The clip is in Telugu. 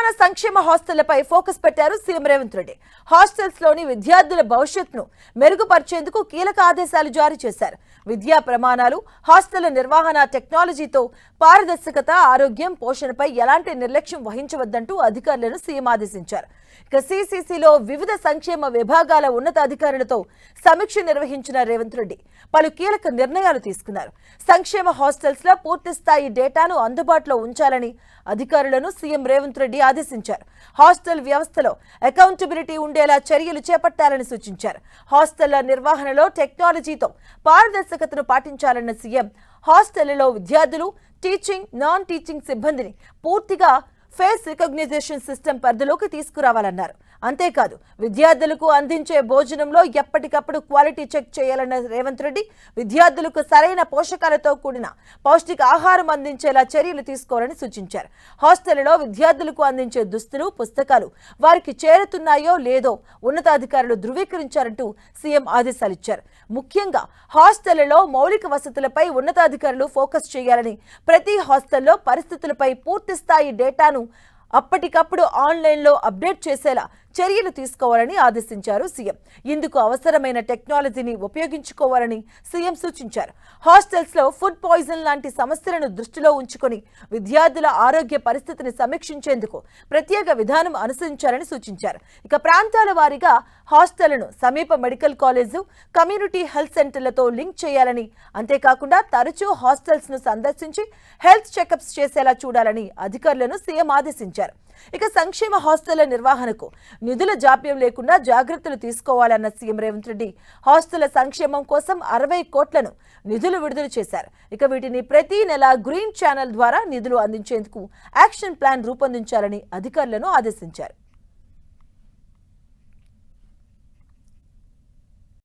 తెలంగాణ సంక్షేమ హాస్టళ్ళపై ఫోకస్ పెట్టారు సీఎం రేవంత్ రెడ్డి. హాస్టల్స్లోని విద్యార్థుల భవిష్యత్తును మెరుగుపరిచేందుకు కీలక ఆదేశాలు జారీ చేశారు. విద్యా ప్రమాణాలు హాస్టళ్ళ నిర్వహణ టెక్నాలజీతో పారదర్శకత ఆరోగ్యం పోషణపై ఎలాంటి నిర్లక్ష్యం వహించవద్దంటూ అధికారులను సీఎం ఆదేశించారు. ఇక సిసిసిలో వివిధ సంక్షేమ విభాగాల ఉన్నతాధికారులతో సమీక్ష నిర్వహించిన రేవంత్ రెడ్డి పలు కీలక నిర్ణయాలు తీసుకున్నారు. సంక్షేమ హాస్టల్స్లో పూర్తిస్థాయి డేటాను అందుబాటులో ఉంచాలని అధికారులను సీఎం రేవంత్ రెడ్డి ఆదేశించారు. హాస్టల్ వ్యవస్థలో అకౌంటబిలిటీ ఉండేలా చర్యలు చేపట్టాలని సూచించారు. హాస్టళ్ళ నిర్వహణలో టెక్నాలజీతో పారదర్శకతను పాటించాలన్న సీఎం హాస్టళ్ళలో విద్యార్థులు టీచింగ్ నాన్ టీచింగ్ సిబ్బందిని పూర్తిగా ఫేస్ రికగ్నైజేషన్ సిస్టమ్ పరిధిలోకి తీసుకురావాలన్నారు. అంతేకాదు విద్యార్థులకు అందించే భోజనంలో ఎప్పటికప్పుడు క్వాలిటీ చెక్ చేయాలన్న రేవంత్ రెడ్డి విద్యార్థులకు సరైన పోషకాలతో కూడిన పౌష్టిక ఆహారం అందించేలా చర్యలు తీసుకోవాలని సూచించారు. హాస్టళ్ళలో విద్యార్థులకు అందించే దుస్తులు పుస్తకాలు వారికి చేరుతున్నాయో లేదో ఉన్నతాధికారులు ధృవీకరించారంటూ సీఎం ఆదేశాలిచ్చారు ముఖ్యంగా హాస్టళ్ళలో మౌలిక వసతులపై ఉన్నతాధికారులు ఫోకస్ చేయాలని ప్రతి హాస్టల్లో పరిస్థితులపై పూర్తి స్థాయి డేటాను అప్పటికప్పుడు ఆన్లైన్లో అప్డేట్ చేసేలా చర్యలు తీసుకోవాలని ఆదేశించారు సీఎం. ఇందుకు అవసరమైన టెక్నాలజీని ఉపయోగించుకోవాలని సీఎం సూచించారు. హాస్టల్స్లో ఫుడ్ పాయిజన్ లాంటి సమస్యలను దృష్టిలో ఉంచుకొని విద్యార్థుల ఆరోగ్య పరిస్థితిని సమీక్షించేందుకు ప్రత్యేక విధానం అనుసరించాలని సూచించారు. ఇక ప్రాంతాల వారీగా హాస్టళ్ళను సమీప మెడికల్ కాలేజు కమ్యూనిటీ హెల్త్ సెంటర్లతో లింక్ చేయాలని అంతేకాకుండా తరచూ హాస్టల్స్ను సందర్శించి హెల్త్ చెకప్స్ చేసేలా చూడాలని అధికారులను సీఎం ఆదేశించారు. ఇక సంక్షేమ హాస్టళ్ళ నిర్వహణకు నిధుల జాప్యం లేకుండా జాగ్రత్తలు తీసుకోవాలన్న సీఎం రేవంత్ రెడ్డి హాస్టళ్ళ సంక్షేమం కోసం అరవై కోట్లను నిధులు విడుదల చేశారు. ఇక వీటిని ప్రతి నెల గ్రీన్ ఛానల్ ద్వారా నిధులు అందించేందుకు యాక్షన్ ప్లాన్ రూపొందించాలని అధికారులను ఆదేశించారు.